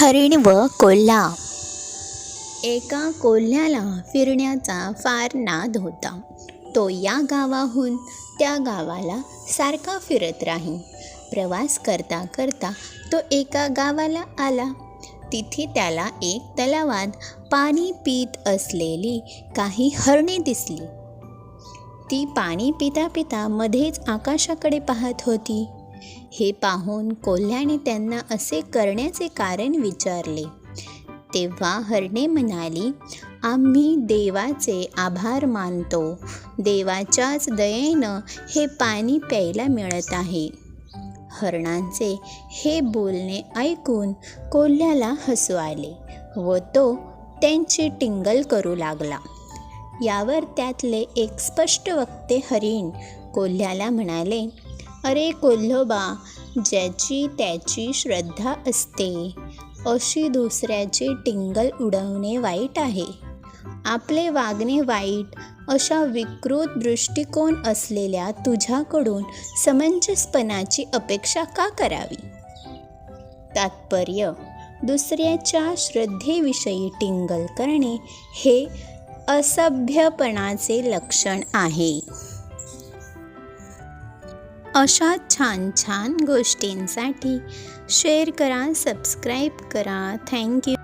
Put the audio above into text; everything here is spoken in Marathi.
हरिण व कोल्हा. एका कोल्ह्याला फिरण्याचा फार नाद होता. तो या गावाहून त्या गावाला सारखा फिरत राही. प्रवास करता करता तो एका गावाला आला. तिथे त्याला एक तलावात पाणी पित असलेली काही हरणे दिसली. ती पाणी पिता पिता मध्येच आकाशाकडे पाहत होती. हे पाहून कोल्ह्याने त्यांना असे करण्याचे कारण विचारले. तेव्हा हरणे म्हणाली आम्ही देवाचे आभार मानतो. देवाच्याच दयेनं हे पाणी प्यायला मिळत आहे. हरणांचे हे बोलणे ऐकून कोल्ह्याला हसू आले व तो त्यांची टिंगल करू लागला. यावर त्यातले एक स्पष्ट वक्ते हरिण कोल्ह्याला म्हणाले अरे कोल्होबा ज्याची त्याची श्रद्धा असते. अशी दुसऱ्याची टिंगल उडवणे वाईट आहे. आपले वागणे वाईट अशा विकृत दृष्टिकोन असलेल्या तुझ्याकडून समंजसपणाची अपेक्षा का करावी? तात्पर्य दुसऱ्याच्या श्रद्धेविषयी टिंगल करणे हे असभ्यपणाचे लक्षण आहे. अशा छान छान गोष्टींसाठी शेअर करा सबस्क्राईब करा. थँक्यू